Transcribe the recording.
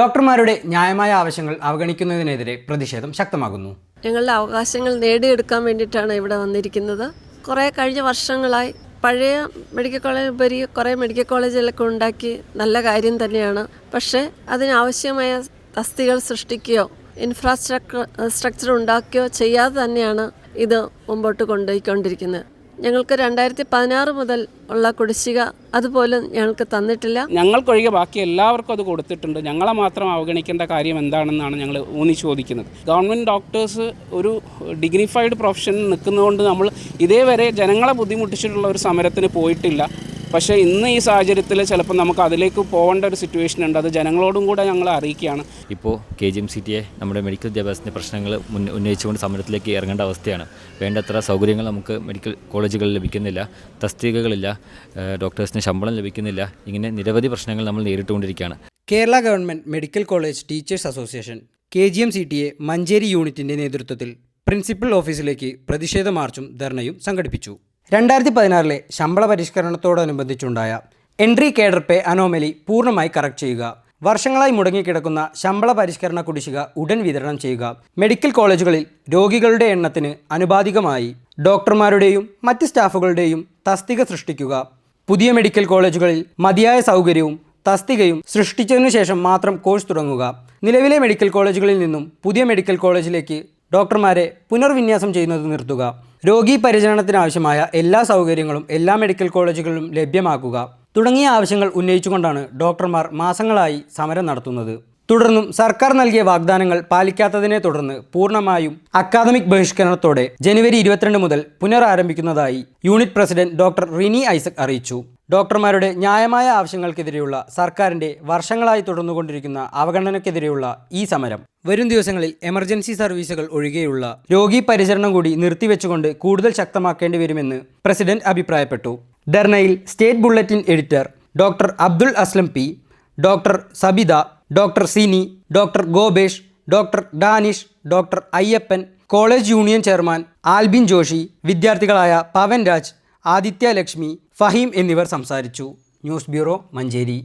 ഡോക്ടർമാരുടെ ന്യായമായ ആവശ്യങ്ങൾ അവഗണിക്കുന്നതിനെതിരെ പ്രതിഷേധം ശക്തമാകുന്നു. ഞങ്ങളുടെ അവകാശങ്ങൾ നേടിയെടുക്കാൻ വേണ്ടിയിട്ടാണ് ഇവിടെ വന്നിരിക്കുന്നത്. കുറേ കഴിഞ്ഞ വർഷങ്ങളായി പഴയ മെഡിക്കൽ കോളേജ് ഉപരി കുറേ മെഡിക്കൽ കോളേജുകളൊക്കെ ഉണ്ടാക്കി നല്ല കാര്യം തന്നെയാണ്. പക്ഷേ അതിനാവശ്യമായ തസ്തികൾ സൃഷ്ടിക്കുകയോ ഇൻഫ്രാസ്ട്രക്ചർ സ്ട്രക്ചർ ഉണ്ടാക്കുകയോ ചെയ്യാതെ തന്നെയാണ് ഇത് മുമ്പോട്ട് കൊണ്ടുപോയിക്കൊണ്ടിരിക്കുന്നത്. ഞങ്ങൾക്ക് രണ്ടായിരത്തി പതിനാറ് മുതൽ ഉള്ള കുടിശ്ശിക അതുപോലും ഞങ്ങൾക്ക് തന്നിട്ടില്ല. ഞങ്ങൾക്കൊഴികെ ബാക്കി എല്ലാവർക്കും അത് കൊടുത്തിട്ടുണ്ട്. ഞങ്ങളെ മാത്രം അവഗണിക്കേണ്ട കാര്യം എന്താണെന്നാണ് ഞങ്ങൾ ഊന്നി ചോദിക്കുന്നത്. ഗവൺമെന്റ് ഡോക്ടേഴ്സ് ഒരു ഡിഗ്നിഫൈഡ് പ്രൊഫഷനിൽ നിൽക്കുന്നതുകൊണ്ട് നമ്മൾ ഇതേവരെ ജനങ്ങളെ ബുദ്ധിമുട്ടിച്ചിട്ടുള്ള ഒരു സമരത്തിന് പോയിട്ടില്ല. പക്ഷേ ഇന്ന് ഈ സാഹചര്യത്തിൽ ചിലപ്പോൾ നമുക്ക് അതിലേക്ക് പോകേണ്ട ഒരു സിറ്റുവേഷൻ ഉണ്ട്. അത് ജനങ്ങളോടും കൂടെ ഞങ്ങൾ അറിയിക്കുകയാണ്. ഇപ്പോൾ കെ ജി എം സി ടിയെ നമ്മുടെ മെഡിക്കൽ വിദ്യാഭ്യാസത്തിന്റെ പ്രശ്നങ്ങൾ ഉന്നയിച്ചുകൊണ്ട് സമരത്തിലേക്ക് ഇറങ്ങേണ്ട അവസ്ഥയാണ്. വേണ്ടത്ര സൗകര്യങ്ങൾ നമുക്ക് മെഡിക്കൽ കോളേജുകളിൽ ലഭിക്കുന്നില്ല. തസ്തികകളില്ല. ഡോക്ടേഴ്സിന് ശമ്പളം ലഭിക്കുന്നില്ല. ഇങ്ങനെ നിരവധി പ്രശ്നങ്ങൾ നമ്മൾ നേരിട്ടുകൊണ്ടിരിക്കുകയാണ്. Kerala government medical college teachers association K G M C T A Manjeri യൂണിറ്റിന്റെ നേതൃത്വത്തിൽ പ്രിൻസിപ്പൽ ഓഫീസിലേക്ക് പ്രതിഷേധ മാർച്ചും ധർണയും സംഘടിപ്പിച്ചു. രണ്ടായിരത്തി പതിനാറിലെ ശമ്പള പരിഷ്കരണത്തോടനുബന്ധിച്ചുണ്ടായ എൻട്രി കേഡർ പേ അനോമലി പൂർണമായി കറക്റ്റ് ചെയ്യുക. വർഷങ്ങളായി മുടങ്ങിക്കിടക്കുന്ന ശമ്പള പരിഷ്കരണ കുടിശ്ശിക ഉടൻ വിതരണം ചെയ്യുക. മെഡിക്കൽ കോളേജുകളിൽ രോഗികളുടെ എണ്ണത്തിന് അനുപാതികമായി ഡോക്ടർമാരുടെയും മറ്റ് സ്റ്റാഫുകളുടെയും തസ്തിക സൃഷ്ടിക്കുക. പുതിയ മെഡിക്കൽ കോളേജുകളിൽ മതിയായ സൗകര്യവും തസ്തികയും സൃഷ്ടിച്ചതിനു ശേഷം മാത്രം കോഴ്സ് തുടങ്ങുക. നിലവിലെ മെഡിക്കൽ കോളേജുകളിൽ നിന്നും പുതിയ മെഡിക്കൽ കോളേജിലേക്ക് ഡോക്ടർമാരെ പുനർവിന്യാസം ചെയ്യുന്നത് നിർത്തുക. രോഗി പരിചരണത്തിനാവശ്യമായ എല്ലാ സൗകര്യങ്ങളും എല്ലാ മെഡിക്കൽ കോളേജുകളിലും ലഭ്യമാക്കുക. തുടങ്ങിയ ആവശ്യങ്ങൾ ഉന്നയിച്ചുകൊണ്ടാണ് ഡോക്ടർമാർ മാസങ്ങളായി സമരം നടത്തുന്നത്. തുടർന്നും സർക്കാർ നൽകിയ വാഗ്ദാനങ്ങൾ പാലിക്കാത്തതിനെ തുടർന്ന് പൂർണമായും അക്കാദമിക് ബഹിഷ്കരണത്തോടെ ജനുവരി ഇരുപത്തിരണ്ട് മുതൽ പുനരാരംഭിക്കുന്നതായി unit president doctor Rini Isaac അറിയിച്ചു. ഡോക്ടർമാരുടെ ന്യായമായ ആവശ്യങ്ങൾക്കെതിരെയുള്ള സർക്കാരിന്റെ വർഷങ്ങളായി തുടർന്നുകൊണ്ടിരിക്കുന്ന അവഗണനയ്ക്കെതിരെയുള്ള ഈ സമരം. വരും ദിവസങ്ങളിൽ എമർജൻസി സർവീസുകൾ ഒഴികെയുള്ള രോഗി പരിചരണം കൂടി നിർത്തിവെച്ചുകൊണ്ട് കൂടുതൽ ശക്തമാക്കേണ്ടി വരുമെന്ന് പ്രസിഡന്റ് അഭിപ്രായപ്പെട്ടു. ധർണയിൽ state bulletin editor doctor Abdul Aslam P doctor Sabitha doctor Sini doctor Gopesh doctor Danish doctor Ayyappan college union chairman Albin Joshy വിദ്യാർത്ഥികളായ Pavan Raj Aditya Lakshmi Faheem എന്നിവർ സംസാരിച്ചു. News bureau Manjeri.